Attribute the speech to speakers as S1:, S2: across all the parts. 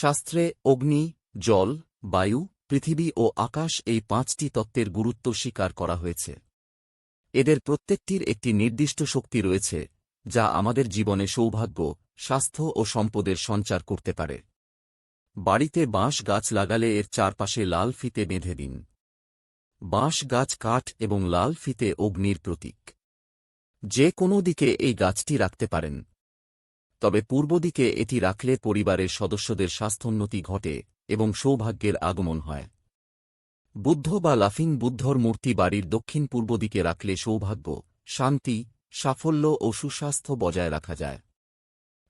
S1: শাস্ত্রে অগ্নি, জল, বায়ু, পৃথিবী ও আকাশ এই পাঁচটি তত্ত্বের গুরুত্ব স্বীকার করা হয়েছে। এদের প্রত্যেকটির একটি নির্দিষ্ট শক্তি রয়েছে, যা আমাদের জীবনে সৌভাগ্য, স্বাস্থ্য ও সম্পদের সঞ্চার করতে পারে। বাড়িতে বাঁশ গাছ লাগালে এর চারপাশে লাল ফিতে বেঁধে দিন। বাঁশ গাছ কাঠ এবং লাল ফিতে অগ্নির প্রতীক। যে কোনো দিকে এই গাছটি রাখতে পারেন। তবে পূর্ব দিকে এটি রাখলে পরিবারের সদস্যদের স্বাস্থ্যোন্নতি ঘটে এবং সৌভাগ্যের আগমন হয়। বুদ্ধ বা লাফিং বুদ্ধর মূর্তি বাড়ির দক্ষিণ পূর্ব দিকে রাখলে সৌভাগ্য, শান্তি, সাফল্য ও সুস্বাস্থ্য বজায় রাখা যায়।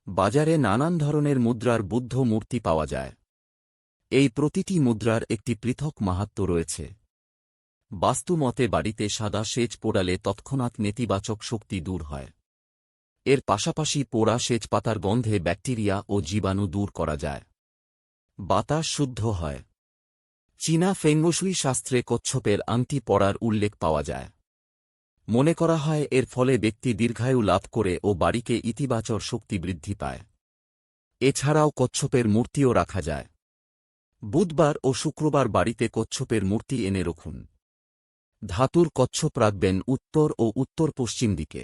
S1: বাজারে নানান ধরনের মুদ্রার বুদ্ধ মূর্তি পাওয়া যায়। এই প্রতিটি মুদ্রার একটি পৃথক মাহাত্ম্য রয়েছে। বাস্তুমতে বাড়িতে সাদা সেচ পোড়ালে তৎক্ষণাৎ নেতিবাচক শক্তি দূর হয়। এর পাশাপাশি পোড়া সেচ পাতার গন্ধে ব্যাকটেরিয়া ও জীবাণু দূর করা যায়। বাতাস শুদ্ধ হয়। চীনা ফেঙ্গসুই শাস্ত্রে কচ্ছপের আংটি পড়ার উল্লেখ পাওয়া যায়। মনে করা হয় এর ফলে ব্যক্তি দীর্ঘায়ু লাভ করে ও বাড়িকে ইতিবাচক শক্তি বৃদ্ধি পায়। এছাড়াও কচ্ছপের মূর্তিও রাখা যায়। বুধবার ও শুক্রবার বাড়িতে কচ্ছপের মূর্তি এনে রাখুন। ধাতুর কচ্ছপ রাখবেন উত্তর ও উত্তর পশ্চিম দিকে।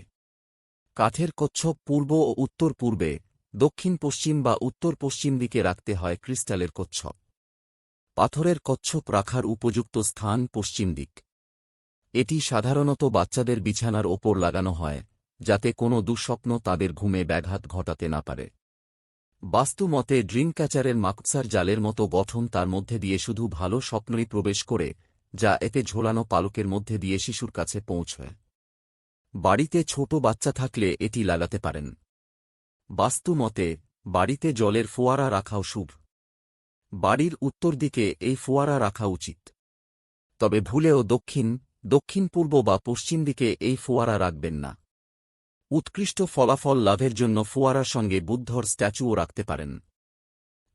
S1: কাঠের কচ্ছপ পূর্ব ও উত্তর পূর্বে, দক্ষিণ পশ্চিম বা উত্তর পশ্চিম দিকে রাখতে হয় ক্রিস্টালের কচ্ছপ পাথরের কচ্ছপ রাখার উপযুক্ত স্থান পশ্চিম দিক। এটি সাধারণত বাচ্চাদের বিছানার ওপর লাগানো হয়, যাতে কোনো দুঃস্বপ্ন তাদের ঘুমে ব্যাঘাত ঘটাতে না পারে। বাস্তু মতে ড্রিম ক্যাচারের মাকসার জালের মতো গঠন তার মধ্যে দিয়ে শুধু ভালো স্বপ্নই প্রবেশ করে, যা এতে ঝোলানো পালকের মধ্যে দিয়ে শিশুর কাছে পৌঁছয়। বাড়িতে ছোট বাচ্চা থাকলে এটি লাগাতে পারেন। বাস্তু মতে, বাড়িতে জলের ফোয়ারা রাখাও শুভ। বাড়ির উত্তর দিকে এই ফোয়ারা রাখা উচিত। তবে ভুলেও দক্ষিণ দক্ষিণ পূর্ব বা পশ্চিম দিকে এই ফোয়ারা রাখবেন না। উৎকৃষ্ট ফলাফল লাভের জন্য ফোয়ারার সঙ্গে বুদ্ধর স্ট্যাচুও রাখতে পারেন।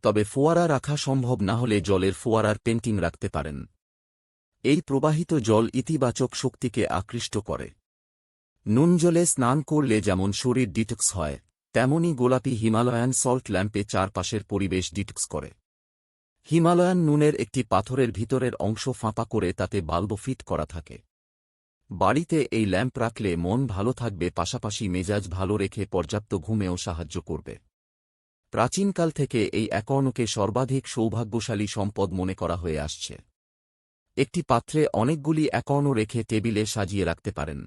S1: তবে ফোয়ারা রাখা সম্ভব না হলে জলের ফোয়ারার পেন্টিং রাখতে পারেন। এই প্রবাহিত জল ইতিবাচক শক্তিকে আকৃষ্ট করে। নুন জলে স্নান করলে যেমন শরীর ডিটক্স হয়, তেমনি গোলাপি হিমালয়ান সল্ট ল্যাম্পে চারপাশের পরিবেশ ডিটক্স করে। হিমালয়ান নুনের একটি পাথরের ভিতরের অংশ ফাঁপা করে তাতে বাল্ব ফিট করা থাকে। বাড়িতে এই ল্যাম্প রাখলে মন ভালো থাকবে, পাশাপাশি মেজাজ ভালো রেখে পর্যাপ্ত ঘুমেও সাহায্য করবে। প্রাচীনকাল থেকে এই একর্ণকে সর্বাধিক সৌভাগ্যশালী সম্পদ মনে করা হয়ে আসছে। একটি পাত্রে অনেকগুলি একর্ণ রেখে টেবিলে সাজিয়ে রাখতে পারেন।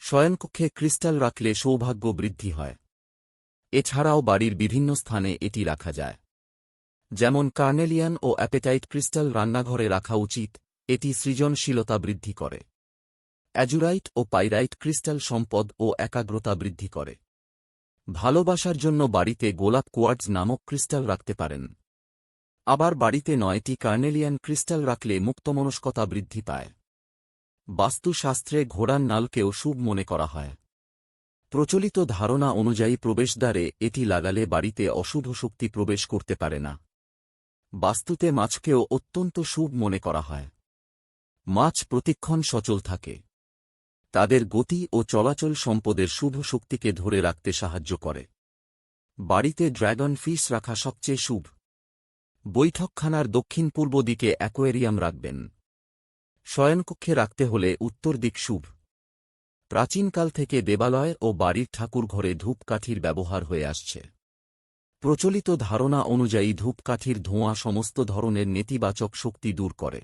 S1: শয়নকক্ষে ক্রিস্টাল রাখলে সৌভাগ্য বৃদ্ধি হয়। এছাড়াও বাড়ির বিভিন্ন স্থানে এটি রাখা যায়। যেমন কার্নেলিয়ান ও অ্যাপেটাইট ক্রিস্টাল রান্নাঘরে রাখা উচিত, এটি সৃজনশীলতা বৃদ্ধি করে। অ্যাজুরাইট ও পাইরাইট ক্রিস্টাল সম্পদ ও একাগ্রতা বৃদ্ধি করে। ভালোবাসার জন্য বাড়িতে গোলাপ কোয়ার্টজ নামক ক্রিস্টাল রাখতে পারেন। আবার বাড়িতে নয়টি কার্নেলিয়ান ক্রিস্টাল রাখলে মুক্তমনস্কতা বৃদ্ধি পায়। বাস্তুশাস্ত্রে ঘোড়ার নালকেও শুভ মনে করা হয়। প্রচলিত ধারণা অনুযায়ী প্রবেশদ্বারে এটি লাগালে বাড়িতে অশুভ শক্তি প্রবেশ করতে পারে না। বাস্তুতে মাছকেও অত্যন্ত শুভ মনে করা হয়। মাছ প্রতিক্ষণ সচল থাকে। তাদের গতি ও চলাচল সম্পদের শুভ শক্তিকে ধরে রাখতে সাহায্য করে। বাড়িতে ড্র্যাগন ফিশ রাখা সবচেয়ে শুভ। বৈঠকখানার দক্ষিণ পূর্ব দিকে অ্যাকোয়ারিয়াম রাখবেন। শয়নকক্ষে রাখতে হলে উত্তর দিক শুভ। প্রাচীনকাল থেকে দেবালয় ও বাড়ির ঠাকুর ঘরে ধূপকাঠির ব্যবহার হয়ে আসছে। প্রচলিত ধারণা অনুযায়ী ধূপকাঠির ধোঁয়া সমস্ত ধরনের নেতিবাচক শক্তি দূর করে।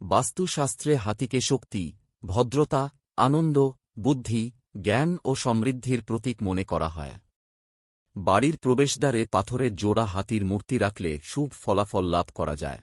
S1: বাস্তুশাস্ত্রে হাতিকে শক্তি, ভদ্রতা, আনন্দ, বুদ্ধি, জ্ঞান ও সমৃদ্ধির প্রতীক মনে করা হয়। বাড়ির প্রবেশদ্বারে পাথরের জোড়া হাতির মূর্তি রাখলে শুভ ফলাফল লাভ করা যায়।